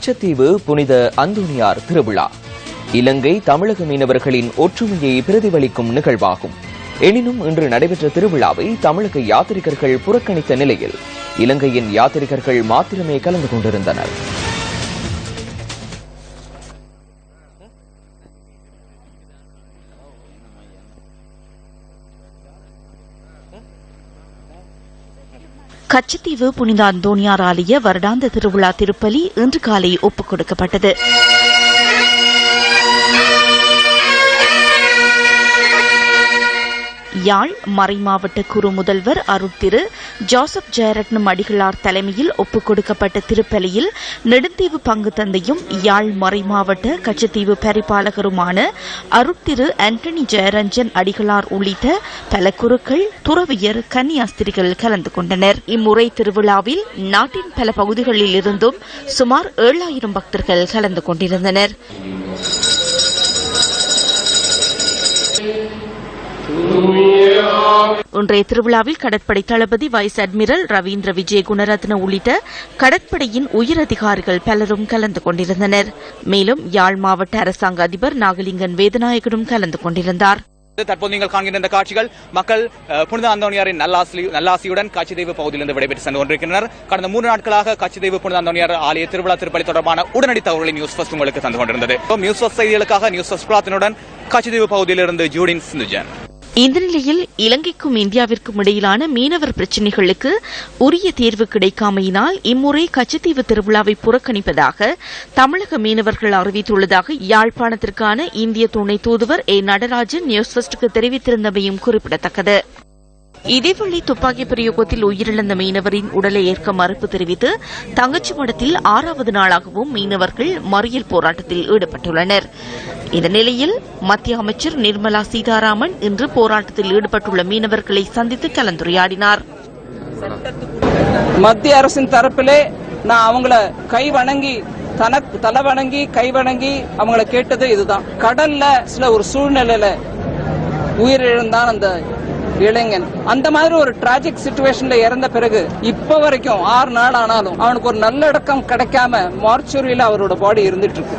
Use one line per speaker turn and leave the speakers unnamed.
கச்சத்தீவு புனித அந்தோனியார் திருவிழா. இலங்கை தமிழக மீனவர்களின் ஒற்றுமையை பிரதிபலிக்கும் நிகழ்வாகும். எனினும் இன்று நடைபெற்ற திருவிழாவை தமிழக யாத்திரிகர்கள் புறக்கணித்த நிலையில் இலங்கையின் யாத்ரிகர்கள் மாத்திரமே கலந்து கொண்டிருந்தனர்.
கச்சத்தீவு புனித அந்தோனியார் ஆலய வருடாந்த திருவிழா திருப்பலி இன்று காலை ஒப்புக் கொடுக்கப்பட்டது யாழ் மறைமாவட்ட குறு முதல்வர் அருட்திரு ஜோசப் ஜெயரட்னம் அடிகளார் தலைமையில் ஒப்புக் கொடுக்கப்பட்ட திருப்பலியில் நெடுந்தீவு பங்கு தந்தையும் யாழ் மறைமாவட்ட கச்சத்தீவு பரிபாலகருமான அருட்திரு ஆண்டனி ஜெயரஞ்சன் அடிகளார் உள்ளிட்ட பல குருக்கள் துறவியர் கன்னியாஸ்திரிகள் கலந்து கொண்டனர். இம்முறை திருவிழாவில் நாட்டின் பல பகுதிகளில் இருந்தும் சுமார் ஏழாயிரம் பக்தர்கள் கலந்து கொண்டிருந்தனர். இன்றைய திருவிழாவில் கடற்படை தளபதி வைஸ் அட்மிரல் ரவீந்திர விஜய் குணரத்ன உள்ளிட்ட கடற்படையின் உயரதிகாரிகள் பலரும் கலந்து கொண்டிருந்தனர். மேலும் யாழ் மாவட்ட அரசாங்க அதிபர் நாகலிங்கன் வேதநாயகனும் கலந்து கொண்டிருந்தார்.
தற்போது நீங்கள் காண்கின்ற இந்த காட்சிகள் மக்கள் புனித அந்தோனியாரின் நல்லாசி நல்லாசியுடன் கச்சிதீவு பகுதியிலிருந்து விடைபெற்று சென்று கொண்டிருக்கின்றனர். கடந்த மூன்று நாட்களாக கச்சிதீவு புனித அந்தோனியார் ஆலய திருவிழா திருப்பலி தொடர்பான உடனடி தகவல்களை நியூஸ் ஃபர்ஸ்ட் உங்களுக்கு தந்து கொண்டிருந்தது. நியூஸ் ஃபர்ஸ்ட் செய்திகளுக்காக நியூஸ் ஃபர்ஸ்ட் பிரார்த்தனுடன் கச்சிதீவு பகுதியிலிருந்து ஜூடின் சிந்துஜன்.
இந்த நிலையில் இலங்கைக்கும் இந்தியாவிற்கும் இடையிலான மீனவர் பிரச்சினைகளுக்கு உரிய தீர்வு கிடைக்காமையினால் இம்முறை கச்சத்தீவு திருவிழாவை புறக்கணிப்பதாக தமிழக மீனவர்கள் அறிவித்துள்ளதாக யாழ்ப்பாணத்திற்கான இந்திய துணை தூதுவர் ஏ நடராஜன் நியூஸ் தெரிவித்திருந்தமையும் குறிப்பிடத்தக்கது. இதேவேளை துப்பாக்கி பிரயோகத்தில் உயிரிழந்த மீனவரின் உடலை ஏற்க மறுப்பு தெரிவித்து தங்கச்சி மடத்தில் ஆறாவது நாளாகவும் மீனவர்கள் மறியல் போராட்டத்தில் ஈடுபட்டுள்ளனர். இந்த நிலையில் மத்திய அமைச்சர் நிர்மலா சீதாராமன் இன்று போராட்டத்தில் ஈடுபட்டுள்ள மீனவர்களை சந்தித்து கலந்துரையாடினார்.
மத்திய அரசின் தரப்பிலே நான் அவங்கள கை வணங்கி தனக்கு தலை வணங்கி கை வணங்கி அவங்கள கேட்டது இதுதான். கடல்ல சில ஒரு சூழ்நிலையில உயிரிழந்தான் அந்த இளைஞன் அந்த மாதிரி ஒரு டிராஜிக் சுச்சுவேஷன்ல இறந்த பிறகு இப்ப வரைக்கும் ஆறு நாள் ஆனாலும் அவனுக்கு ஒரு நல்லடக்கம் கிடைக்காம மார்ச்சுரியில அவரோட பாடி இருந்துட்டு இருக்கு.